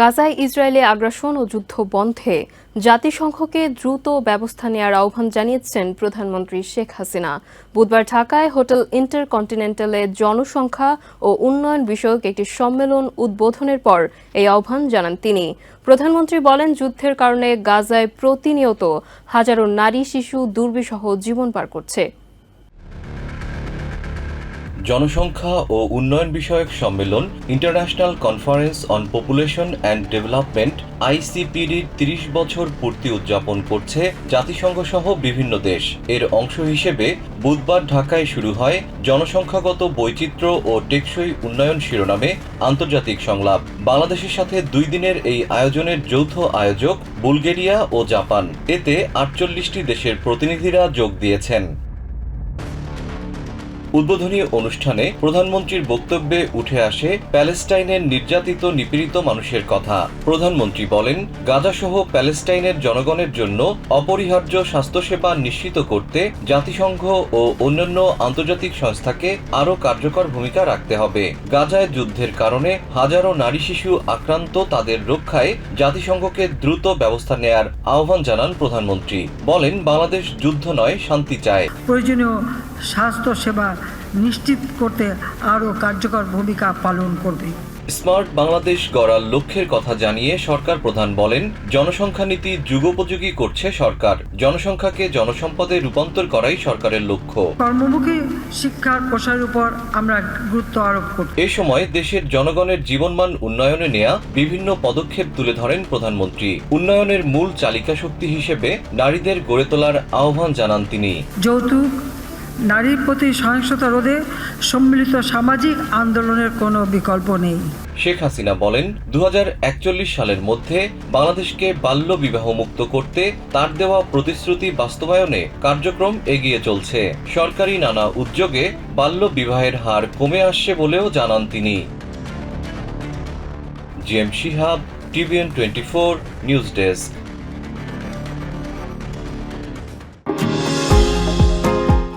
গাজায় ইসরায়েলে আগ্রাসন ও যুদ্ধ বন্ধে জাতিসংঘকে দ্রুত ব্যবস্থা নেওয়ার আহ্বান জানিয়েছেন প্রধানমন্ত্রী শেখ হাসিনা। বুধবার ঢাকায় হোটেল ইন্টারকন্টিনেন্টালে জনসংখ্যা ও উন্নয়ন বিষয়ক একটি সম্মেলন উদ্বোধনের পর এই আহ্বান জানান তিনি। প্রধানমন্ত্রী বলেন, যুদ্ধের কারণে গাজায় প্রতিনিয়ত হাজারো নারী, শিশু, দুর্বিষহ জীবন পার করছে। জনসংখ্যা ও উন্নয়ন বিষয়ক সম্মেলন international conference on population and development আইসিপিডির তিরিশ বছর পূর্তি উদযাপন করছে জাতিসংঘ সহ বিভিন্ন দেশ। এর অংশ হিসেবে বুধবার ঢাকায় শুরু হয় জনসংখ্যাগত বৈচিত্র্য ও টেকসই উন্নয়ন শিরোনামে আন্তর্জাতিক সংলাপ। বাংলাদেশের সাথে দুই দিনের এই আয়োজনের যৌথ আয়োজক বুলগেরিয়া ও জাপান। এতে আটচল্লিশটি দেশের প্রতিনিধিরা যোগ দিয়েছেন। উদ্বোধনী অনুষ্ঠানে প্রধানমন্ত্রীর বক্তব্যে উঠে আসে প্যালেস্টাইনের নির্যাতিত নিপীড়িত মানুষের কথা। প্রধানমন্ত্রী বলেন, গাজাসহ প্যালেস্টাইনের জনগণের জন্য অপরিহার্য স্বাস্থ্যসেবা নিশ্চিত করতে জাতিসংঘ ও অন্যান্য আন্তর্জাতিক সংস্থাকে আরও কার্যকর ভূমিকা রাখতে হবে। গাজায় যুদ্ধের কারণে হাজারো নারী শিশু আক্রান্ত তাদের রক্ষায় জাতিসংঘকে দ্রুত ব্যবস্থা নেয়ার আহ্বান জানান প্রধানমন্ত্রী। বলেন, বাংলাদেশ যুদ্ধ নয়, শান্তি চায়। প্রয়োজনীয় স্বাস্থ্য সেবা নিশ্চিত করতে আরও কার্যকর ভূমিকা পালন করবে। স্মার্ট বাংলাদেশ গড়ার লক্ষ্যের কথা জানিয়ে সরকার প্রধান বলেন জনসংখ্যা নীতি যুগোপযোগী করছে সরকার। জনসংখ্যাকে জনসম্পদে রূপান্তর করাই সরকারের লক্ষ্য। কর্মমুখী শিক্ষার প্রসারের উপর আমরা গুরুত্ব আরোপ করি এ সময় দেশের জনগণের জীবনমান উন্নয়নে নেয়া বিভিন্ন পদক্ষেপ তুলে ধরেন প্রধানমন্ত্রী। উন্নয়নের মূল চালিকা শক্তি হিসেবে নারীদের গড়ে তোলার আহ্বান জানান তিনি। যৌতুক নারীর প্রতি সহিংসতা রোধে সম্মিলিত সামাজিক আন্দোলনের কোনো বিকল্প নেই। শেখ হাসিনা বলেন দু হাজার একচল্লিশ সালের মধ্যে বাংলাদেশকে বাল্য বিবাহ মুক্ত করতে তার দেওয়া প্রতিশ্রুতি বাস্তবায়নে কার্যক্রম এগিয়ে চলছে। সরকারি নানা উদ্যোগে বাল্য বিবাহের হার কমে আসছে বলেও জানান তিনি। G M Shihab, TVN twenty four, news desk.